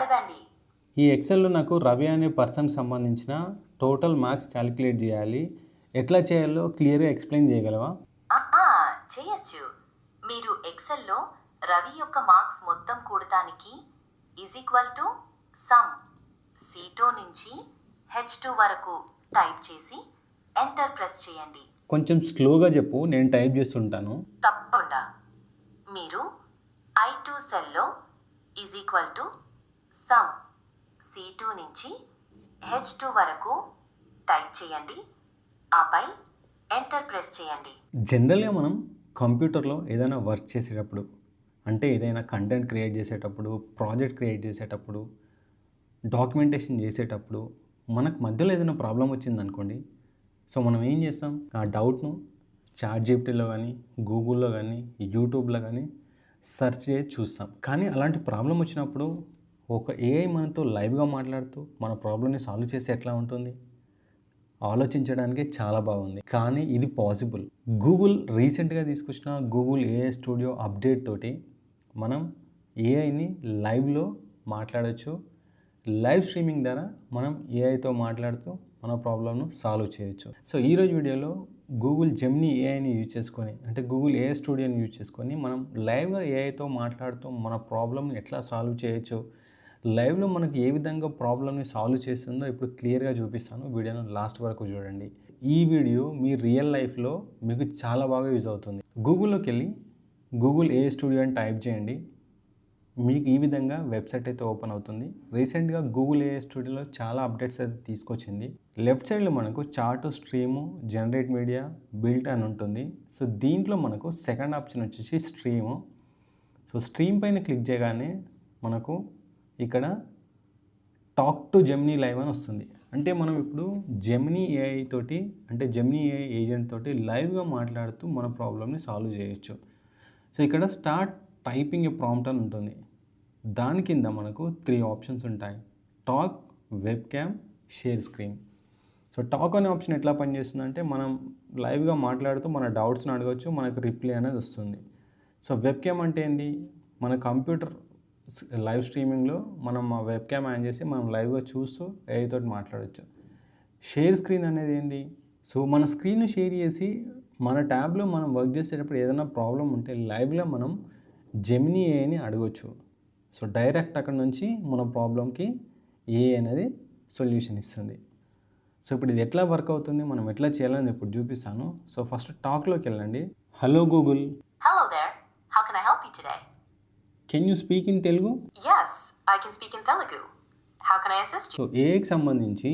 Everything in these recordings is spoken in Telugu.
అడగండి ఈ ఎక్సెల్లో నాకు రవి అనే పర్సన్కి సంబంధించిన టోటల్ మార్క్స్ క్యాలిక్యులేట్ చేయాలి. ఎట్లా చేయాలో క్లియర్గా ఎక్స్ప్లెయిన్ చేయగలవా? చేయొచ్చు. మీరు ఎక్సెల్లో రవి యొక్క మార్క్స్ మొత్తం కూడటానికి is equal to sum C two నుంచి హెచ్ టూ వరకు టైప్ చేసి ఎంటర్ ప్రెస్ చేయండి. కొంచెం స్లోగా చెప్పు నేను టైప్ చేస్తుంటాను. తప్పకుండా. మీరు ఐ టూ సెల్లో is equal to sum C two నుంచి హెచ్ టూ వరకు టైప్ చేయండి. ఆపై ఎంటర్ ప్రెస్ చేయండి. జనరల్గా మనం కంప్యూటర్లో ఏదైనా వర్క్ చేసేటప్పుడు అంటే ఏదైనా కంటెంట్ క్రియేట్ చేసేటప్పుడు ప్రాజెక్ట్ క్రియేట్ చేసేటప్పుడు డాక్యుమెంటేషన్ చేసేటప్పుడు మనకు మధ్యలో ఏదైనా ప్రాబ్లం వచ్చిందనుకోండి సో మనం ఏం చేస్తాం? ఆ డౌట్ను చాట్ జీపీటీలో కానీ గూగుల్లో కానీ యూట్యూబ్లో కానీ సెర్చ్ చేసి చూస్తాం. కానీ అలాంటి ప్రాబ్లం వచ్చినప్పుడు ఒక ఏఐ మనతో లైవ్గా మాట్లాడుతూ మన ప్రాబ్లమ్ని సాల్వ్ చేసి ఎట్లా ఉంటుంది? ఆలోచించడానికి చాలా బాగుంది. కానీ ఇది పాసిబుల్ గూగుల్ రీసెంట్గా తీసుకొచ్చిన గూగుల్ ఏఐ స్టూడియో అప్డేట్ తోటి మనం ఏఐని లైవ్లో మాట్లాడచ్చు. లైవ్ స్ట్రీమింగ్ ద్వారా మనం ఏఐతో మాట్లాడుతూ మన ప్రాబ్లమ్ను సాల్వ్ చేయొచ్చు. సో ఈరోజు వీడియోలో గూగుల్ జెమ్ని ఏఐని యూజ్ చేసుకొని అంటే గూగుల్ ఏఐ స్టూడియోని యూజ్ చేసుకొని మనం లైవ్గా ఏఐతో మాట్లాడుతూ మన ప్రాబ్లమ్ని ఎట్లా సాల్వ్ చేయొచ్చు? లైవ్లో మనకు ఏ విధంగా ప్రాబ్లమ్ని సాల్వ్ చేస్తుందో ఇప్పుడు క్లియర్గా చూపిస్తాను. వీడియోను లాస్ట్ వరకు చూడండి. ఈ వీడియో మీ రియల్ లైఫ్లో మీకు చాలా బాగా యూజ్ అవుతుంది. గూగుల్లోకి వెళ్ళి గూగుల్ ఏ స్టూడియో అని టైప్ చేయండి. మీకు ఈ విధంగా వెబ్సైట్ అయితే ఓపెన్ అవుతుంది. రీసెంట్గా గూగుల్ ఏ స్టూడియోలో చాలా అప్డేట్స్ అయితే తీసుకొచ్చింది. లెఫ్ట్ సైడ్లో మనకు chat stream generate media build అని ఉంటుంది. సో దీంట్లో మనకు సెకండ్ ఆప్షన్ వచ్చేసి స్ట్రీము. సో స్ట్రీమ్ పైన క్లిక్ చేయగానే మనకు ఇక్కడ టాక్ టు జెమినీ లైవ్ అని వస్తుంది. అంటే మనం ఇప్పుడు జెమినీ ఏఐ తోటి అంటే జెమినీ ఏఐ ఏజెంట్ తోటి లైవ్గా మాట్లాడుతూ మన ప్రాబ్లమ్ని సాల్వ్ చేయొచ్చు. సో ఇక్కడ స్టార్ట్ టైపింగ్ ఏ ప్రాంప్ట్ అని ఉంటుంది. దాని కింద మనకు త్రీ ఆప్షన్స్ ఉంటాయి. Talk webcam share screen so talk అనే ఆప్షన్ ఎట్లా పనిచేస్తుందంటే మనం లైవ్గా మాట్లాడుతూ మన డౌట్స్ని అడగవచ్చు మనకు రిప్లై అనేది వస్తుంది. సో వెబ్ క్యామ్ అంటే ఏంది? మన కంప్యూటర్ లైవ్ స్ట్రీమింగ్లో మనం ఆ వెబ్ క్యామ్ ఆన్ చేసి మనం లైవ్గా చూస్తూ ఏఐ తోటి మాట్లాడవచ్చు షేర్ స్క్రీన్ అనేది ఏంది? సో మన స్క్రీన్ షేర్ చేసి మన ట్యాబ్లో మనం వర్క్ చేసేటప్పుడు ఏదైనా ప్రాబ్లం ఉంటే లైవ్లో మనం జెమినీఏ అని అడగొచ్చు. సో డైరెక్ట్ అక్కడ నుంచి మన ప్రాబ్లంకి ఏ అనేది సొల్యూషన్ ఇస్తుంది. సో ఇప్పుడు ఇది ఎట్లా వర్క్ అవుతుంది? మనం ఎట్లా చేయాలని ఇప్పుడు చూపిస్తాను. సో ఫస్ట్ టాక్లోకి వెళ్ళండి. Hello Google. Can you speak in Telugu Yes, I can speak in Telugu. How can I assist you? So ఏఐకి సంబంధించి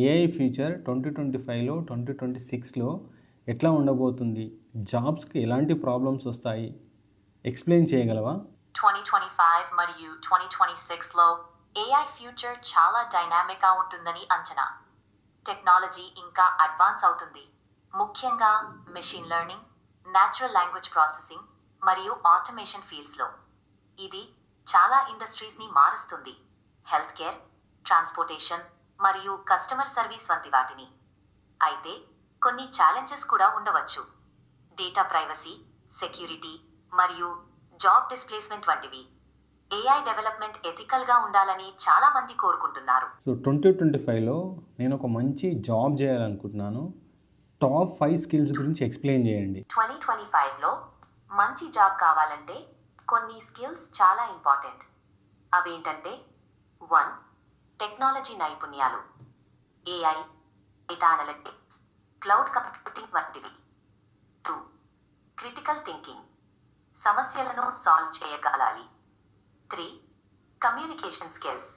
ఏఐ ఫ్యూచర్ ట్వంటీ ట్వంటీ ఫైవ్లో ట్వంటీ ట్వంటీ సిక్స్లో ఎట్లా ఉండబోతుంది? జాబ్స్కి ఎలాంటి ప్రాబ్లమ్స్ వస్తాయి? ఎక్స్ప్లెయిన్ చేయగలవా? 2025 మరియు 2026లో ఏఐ ఫ్యూచర్ చాలా డైనామిక్గా ఉంటుందని అంచనా. టెక్నాలజీ ఇంకా అడ్వాన్స్ అవుతుంది. ముఖ్యంగా machine learning natural language processing మరియు ఆటోమేషన్ ఫీల్డ్స్లో ఇది చాలా ఇండస్ట్రీస్ని మారుస్తుంది. హెల్త్ కేర్ ట్రాన్స్పోర్టేషన్ మరియు కస్టమర్ సర్వీస్ వంటి వాటిని. అయితే కొన్ని ఛాలెంజెస్ కూడా ఉండవచ్చు. డేటా ప్రైవసీ సెక్యూరిటీ మరియు జాబ్ డిస్ప్లేస్మెంట్ వంటివి. ఏఐ డెవలప్మెంట్ ఎథికల్గా ఉండాలని చాలా మంది కోరుకుంటున్నారు. సో ట్వంటీ ట్వంటీ ఫైవ్లో నేను ఒక మంచి జాబ్ చేయాలనుకుంటున్నాను. టాప్ ఫైవ్ స్కిల్స్ గురించి ఎక్స్ప్లెయిన్ చేయండి. ట్వంటీ ట్వంటీ ఫైవ్లో మంచి జాబ్ కావాలంటే కొన్ని స్కిల్స్ చాలా ఇంపార్టెంట్. అవేంటంటే వన్ టెక్నాలజీ నైపుణ్యాలు. AI data analytics cloud computing వంటివి. Two critical thinking. సమస్యలను సాల్వ్ చేయగలాలి. Three communication skills.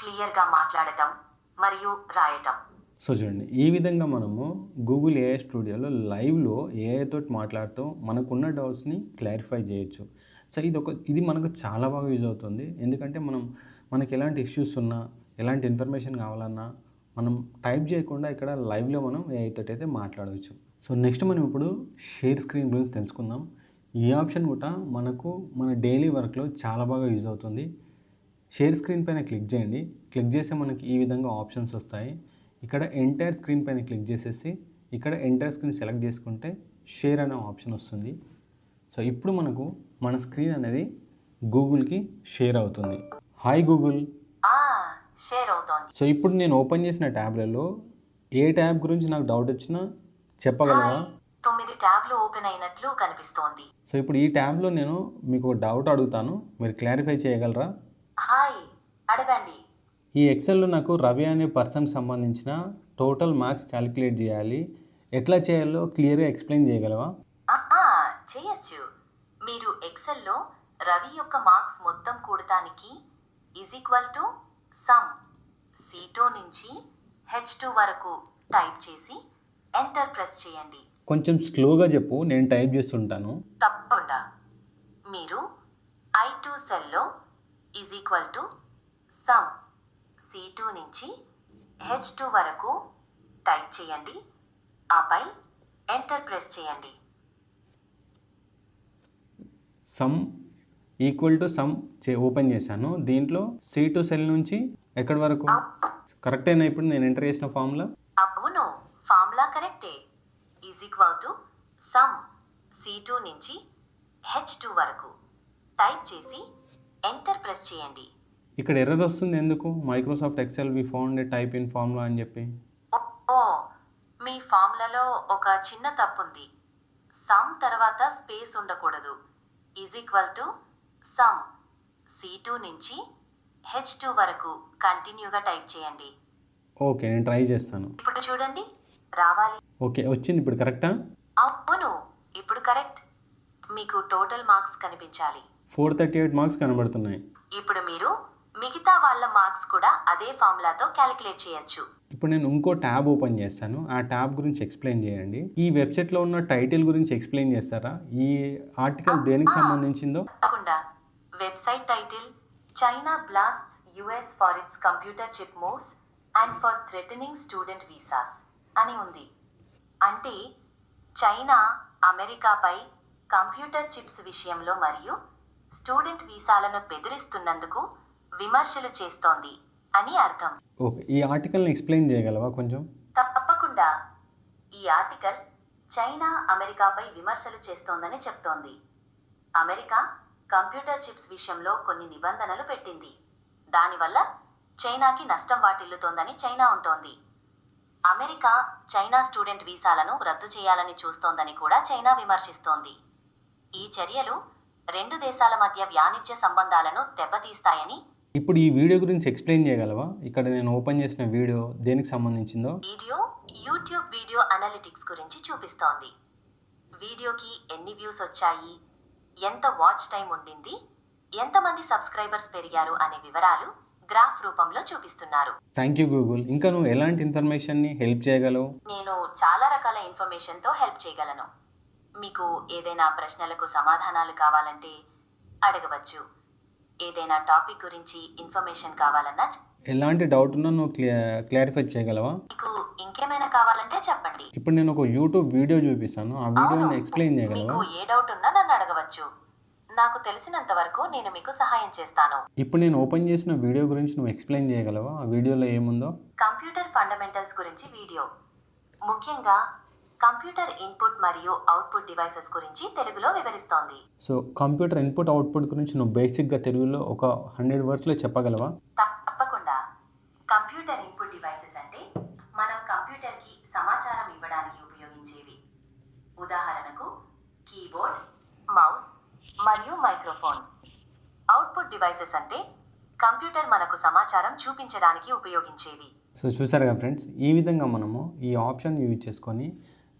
క్లియర్గా మాట్లాడటం మరియు రాయటం. సో చూడండి ఈ విధంగా మనము గూగుల్ ఏఐ స్టూడియోలో లైవ్లో ఏఐ తోటి మాట్లాడుతూ మనకున్న డౌట్స్ని క్లారిఫై చేయొచ్చు. సో ఇది ఒక ఇది మనకు చాలా బాగా యూజ్ అవుతుంది. ఎందుకంటే మనం మనకి ఎలాంటి ఇష్యూస్ ఉన్నా ఎలాంటి ఇన్ఫర్మేషన్ కావాలన్నా మనం టైప్ చేయకుండా ఇక్కడ లైవ్లో మనం ఏఐ తోటి అయితే మాట్లాడవచ్చు. సో నెక్స్ట్ మనం ఇప్పుడు షేర్ స్క్రీన్ గురించి తెలుసుకుందాం. ఈ ఆప్షన్ కూడా మనకు మన డైలీ వర్క్లో చాలా బాగా యూజ్ అవుతుంది. షేర్ స్క్రీన్ పైన క్లిక్ చేయండి. క్లిక్ చేస్తే మనకి ఈ విధంగా ఆప్షన్స్ వస్తాయి. ఇక్కడ ఎంటైర్ స్క్రీన్ పైన క్లిక్ చేసేసి ఇక్కడ ఎంటైర్ స్క్రీన్ సెలెక్ట్ చేసుకుంటే షేర్ అనే ఆప్షన్ వస్తుంది. సో ఇప్పుడు మనకు మన స్క్రీన్ అనేది గూగుల్కి షేర్ అవుతుంది. హాయ్ గూగుల్ షేర్ అవుతోంది. సో ఇప్పుడు నేను ఓపెన్ చేసిన ట్యాబ్లలో ఏ ట్యాబ్ గురించి నాకు డౌట్ వచ్చినా చెప్పగలవా? తొమ్మిది ట్యాబ్లు ఓపెన్ అయినట్లు కనిపిస్తోంది. సో ఇప్పుడు ఈ ట్యాబ్లో నేను మీకు ఒక డౌట్ అడుగుతాను. మీరు క్లారిఫై చేయగలరా? హాయ్ అడగండి. ఈ ఎక్సెల్లో నాకు రవి అనే పర్సన్కి సంబంధించిన టోటల్ మార్క్స్ క్యాలిక్యులేట్ చేయాలి. ఎట్లా చేయాలో క్లియర్గా ఎక్స్ప్లెయిన్ చేయగలవా? చేయొచ్చు. మీరు ఎక్సెల్లో రవి యొక్క మార్క్స్ మొత్తం కూడటానికి is equal to sum C two నుంచి హెచ్ టూ వరకు టైప్ చేసి ఎంటర్ ప్రెస్ చేయండి. కొంచెం స్లోగా చెప్పు నేను టైప్ చేస్తుంటాను. తప్పకుండా. మీరు ఐ టూ సెల్లో is equal to sum C two నుంచి హెచ్ టూ వరకు టైప్ చేయండి. ఆపై ఎంటర్ ప్రెస్ చేయండి. సమ్ ఈక్వల్ టు సమ్ చే ఓపెన్ చేశాను. దీంట్లో సి టు సెల్ నుంచి ఎక్కడి వరకు? కరెక్టేనా ఇప్పుడు నేను ఎంటర్ చేసిన ఫామ్లో అవును ఫార్ములా కరెక్టే. Is equal to sum C two నుంచి హెచ్ టూ వరకు. టైప్ చేసి ఎంటర్ ప్రెస్ చేయండి. ఇక్కడ ఎర్రర్ వస్తుంది ఎందుకు? Microsoft Excel we found type in formula అని చెప్పి. ఓ- ఓ మీ ఫార్ములలో ఒక చిన్న తప్పుంది. సమ్ తర్వాత స్పేస్ ఉండకూడదు. Is equal to sum C two నుంచి హెచ్ టూ వరకు కంటిన్యూగా టైప్ చేయండి. ఓకే నేను ట్రై చేస్తాను. ఇప్పుడు చూడండి రావాలి. ఓకే వచ్చింది ఇప్పుడు కరెక్టా అవును ఇప్పుడు కరెక్ట్ మీకు టోటల్ మార్క్స్ కనిపించాలి. ఫోర్ థర్టీ ఎయిట్ మార్క్స్ కనబడుతున్నాయి. ఇప్పుడు మీరు మిగతా వాళ్ళ మార్క్స్ కూడా అదే ఫార్ములాతో క్యాలిక్యులేట్ చేయొచ్చు. ఇప్పుడు నేను ఇంకో ట్యాబ్ ఓపెన్ చేస్తాను. ఆ ట్యాబ్ గురించి ఎక్స్ప్లెయిన్ చేయండి. ఈ వెబ్సైట్లో ఉన్న టైటిల్ గురించి ఎక్స్ప్లెయిన్ చేస్తారా? ఈ ఆర్టికల్ దేనికి సంబంధించిందో? తప్పకుండా. Website title China blasts US for its computer chip moves and for threatening student visas అని ఉంది. అంటే చైనా అమెరికాపై కంప్యూటర్ చిప్స్ విషయంలో మరియు స్టూడెంట్ వీసాలను బెదిరిస్తున్నందుకు విమర్శలు చేస్తోంది అని అర్థం. ఓకే ఈ ఆర్టికల్ని ఎక్స్ప్లెయిన్ చేయగలవా కొంచెం? తప్పకుండా. ఈ ఆర్టికల్ చైనా అమెరికాపై విమర్శలు చేస్తోందని చెప్తోంది. అమెరికా కంప్యూటర్ చిప్స్ విషయంలో కొన్ని నిబంధనలు పెట్టింది. దానివల్ల చైనాకి నష్టం వాటిల్లుతోందని చైనా ఉంటోంది. అమెరికా చైనా స్టూడెంట్ వీసాలను రద్దు చేయాలని చూస్తోందని కూడా చైనా విమర్శిస్తోంది. ఈ చర్యలు రెండు దేశాల మధ్య వాణిజ్య సంబంధాలను దెబ్బతీస్తాయని ఇప్పుడు ఈ వీడియో గురించి ఎక్స్ప్లెయిన్ చేయగలవా? ఇక్కడ నేను ఓపెన్ చేసిన వీడియో దేనికి సంబంధించిందో? వీడియో యూట్యూబ్ వీడియో అనలిటిక్స్ గురించి చూపిస్తోంది. వీడియోకి ఎన్ని వ్యూస్ వచ్చాయి? ఎంత వాచ్ టైం ఉండింది? ఎంతమంది సబ్స్క్రైబర్స్ పెరిగారు అనే వివరాలు గ్రాఫ్ రూపంలో చూపిస్తున్నారు. థ్యాంక్ యూ గూగుల్ ఇంకా నువ్వు ఎలాంటి ఇన్ఫర్మేషన్ని హెల్ప్ చేయగలవు? నేను చాలా రకాల ఇన్ఫర్మేషన్తో హెల్ప్ చేయగలను. మీకు ఏదైనా ప్రశ్నలకు సమాధానాలు కావాలంటే అడగవచ్చు. ఏదైనా టాపిక్ గురించి ఇన్ఫర్మేషన్ కావాలన్నా ఎలాంటి డౌట్ ఉన్నా నువ్వు క్లారిఫై చేయగలవా? మీకు ఇంకేమైనా కావాలంటే చెప్పండి. ఇప్పుడు నేను ఒక యూట్యూబ్ వీడియో చూపిస్తాను. ఆ వీడియోని ఎక్స్ప్లెయిన్ చేయగలవా? మీకు ఏ డౌట్ ఉన్నా నన్ను అడగవచ్చు. నాకు తెలిసినంత వరకు నేను మీకు సహాయం చేస్తాను. ఇప్పుడు నేను ఓపెన్ చేసిన వీడియో గురించి నువ్వు ఎక్స్ప్లెయిన్ చేయగలవా? ఆ వీడియోలో ఏముందో? కంప్యూటర్ ఫండమెంటల్స్ గురించి వీడియో. ముఖ్యంగా కంప్యూటర్ ఇన్పుట్ మరియు అవుట్పుట్ డివైసెస్ గురించి తెలుగులో వివరిస్తోంది. సో కంప్యూటర్ ఇన్పుట్ అవుట్పుట్ గురించి నువ్వు బేసిక్గా తెలుగులో ఒక హండ్రెడ్ వర్డ్స్లో చెప్పగలవా? తప్పకుండా. కంప్యూటర్ ఇన్పుట్ డివైసెస్ అంటే మనం కంప్యూటర్కి సమాచారం ఇవ్వడానికి ఉపయోగించేవి. ఉదాహరణకు కీబోర్డ్ మౌస్ మరియు మైక్రోఫోన్. అవుట్పుట్ డివైసెస్ అంటే కంప్యూటర్ మనకు సమాచారం చూపించడానికి ఉపయోగించేవి. సో చూసారుగా ఫ్రెండ్స్? ఈ విధంగా మనము ఈ ఆప్షన్ యూజ్ చేసుకొని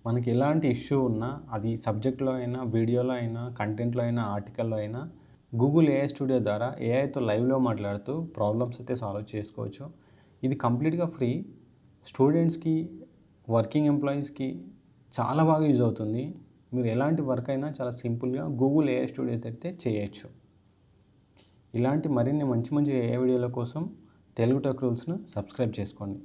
మనకి ఎలాంటి ఇష్యూ ఉన్నా అది సబ్జెక్ట్లో అయినా వీడియోలో అయినా కంటెంట్లో అయినా ఆర్టికల్లో అయినా గూగుల్ ఏఐ స్టూడియో ద్వారా ఏఐతో లైవ్లో మాట్లాడుతూ ప్రాబ్లమ్స్ అయితే సాల్వ్ చేసుకోవచ్చు. ఇది కంప్లీట్గా ఫ్రీ. స్టూడెంట్స్కి వర్కింగ్ ఎంప్లాయీస్కి చాలా బాగా యూజ్ అవుతుంది. మీరు ఎలాంటి వర్క్ అయినా చాలా సింపుల్గా గూగుల్ ఏఐ స్టూడియో అయితే చేయొచ్చు. ఇలాంటి మరిన్ని మంచి మంచి ఏ వీడియోల కోసం తెలుగు టెక్ రూల్స్ను సబ్స్క్రైబ్ చేసుకోండి.